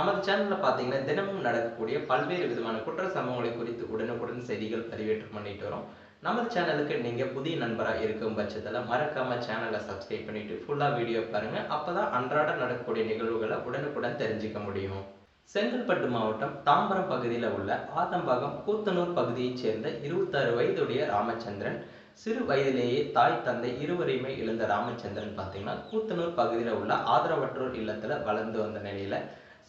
நமது சேனல்ல பார்த்தீங்கன்னா தினமும் நடக்கக்கூடிய பல்வேறு விதமான குற்ற சம்பவங்களை குறித்து உடனுக்குடன் செய்திகள் பதிவேற்றம் பண்ணிட்டு வரோம். நமது சேனலுக்கு நீங்க புதிய நண்பரா இருக்கும் பட்சத்துல மறக்காம சேனலை சப்ஸ்கிரைப் பண்ணிட்டு ஃபுல்லா வீடியோ பாருங்க. அப்பதான் அன்றாட நடக்கக்கூடிய நிகழ்வுகளை உடனுக்குடன் தெரிஞ்சுக்க முடியும். செங்கல்பட்டு மாவட்டம் தாம்பரம் பகுதியில் உள்ள ஆதம்பாகம் கூத்தனூர் பகுதியைச் சேர்ந்த இருபத்தாறு வயதுடைய ராமச்சந்திரன் சிறு வயதிலேயே தாய் தந்தை இருவரையுமே இழந்த ராமச்சந்திரன் பார்த்தீங்கன்னா கூத்தனூர் பகுதியில் உள்ள ஆதரவற்றோர் இல்லத்தில் வளர்ந்து வந்த நிலையில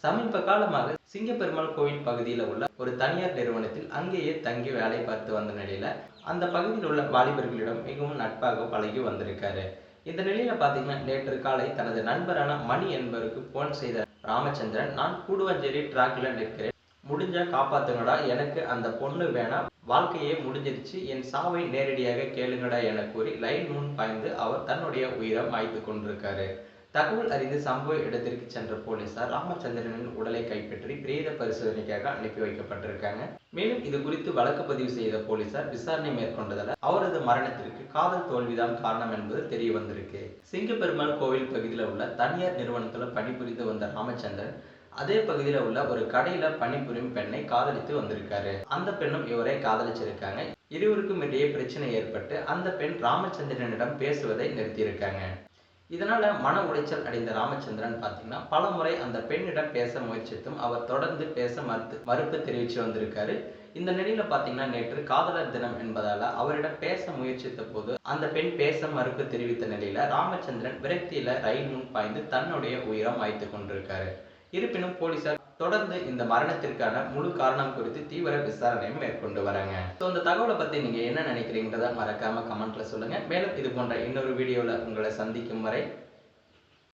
சமீப காலமாக சிங்கப்பெருமாள் கோவில் பகுதியில் உள்ள ஒரு தனியார் நிறுவனத்தில் அங்கேயே தங்கி வேலை பார்த்து வந்த நிலையில அந்த பகுதியில் உள்ள வாலிபர்களிடம் மிகவும் நட்பாக பழகி வந்திருக்காரு. இந்த நிலையில பாத்தீங்கன்னா நேற்று காலை தனது நண்பரான மணி என்பவருக்கு போன் செய்த ராமச்சந்திரன் நான் கூடுவஞ்சேரி டிராக்ல நிற்கிறேன். முடிஞ்சா காப்பாத்துங்கடா. எனக்கு அந்த பொண்ணு வேணாம். வாழ்க்கையே முடிஞ்சிருச்சு. என் சாவை நேரடியாக கேளுங்கடா என கூறி லைன் முன் பாய்ந்து அவர் தன்னுடைய உயிரை மாய்த்து கொண்டிருக்காரு. தகவல் அறிந்து சம்பவ இடத்திற்கு சென்ற போலீசார் ராமச்சந்திரனின் உடலை கைப்பற்றி பிரேத பரிசோதனைக்காக அனுப்பி வைக்கப்பட்டிருக்காங்க. மேலும் இது குறித்து வழக்கு பதிவு செய்த போலீசார் விசாரணை மேற்கொண்டதால் அவரது மரணத்திற்கு காதல் தோல்விதான் காரணம் என்பது தெரிய வந்திருக்கு சிங்கப்பெருமாள் கோவில் பகுதியில் உள்ள தனியார் நிறுவனத்துல பணிபுரிந்து வந்த ராமச்சந்திரன் அதே பகுதியில் உள்ள ஒரு கடையில பணிபுரியும் பெண்ணை காதலித்து வந்திருக்காரு. அந்த பெண்ணும் இவரை காதலிச்சிருக்காங்க. இருவருக்கும் இடையே பிரச்சனை ஏற்பட்டு அந்த பெண் ராமச்சந்திரனிடம் பேசுவதை நிறுத்தியிருக்காங்க. இதனால மன உளைச்சல் அடைந்த ராமச்சந்திரன் பார்த்தீங்கன்னா பல முறை அந்த பெண்ணிடம் பேச முயற்சித்தும் அவர் தொடர்ந்து பேச மறுத்து மறுப்பு தெரிவித்து வந்திருக்காரு. இந்த நிலையில பார்த்தீங்கன்னா நேற்று காதலர் தினம் என்பதால அவரிடம் பேச முயற்சித்த போது அந்த பெண் பேச மறுப்பு தெரிவித்த நிலையில ராமச்சந்திரன் விரக்தியில ரயில் முன் பாய்ந்து தன்னுடைய உயிரம் வாய்த்து கொண்டிருக்காரு. இருப்பினும் போலீசார் தொடர்ந்து இந்த மரணத்திற்கான முழு காரணம் குறித்து தீவிர விசாரணையும் மேற்கொண்டு வராங்க. ஸோ இந்த தகவலை பத்தி நீங்க என்ன நினைக்கிறீங்கிறத மறக்காம கமெண்ட்ல சொல்லுங்க. மேலும் இது போன்ற இன்னொரு வீடியோல உங்களை சந்திக்கும் வரை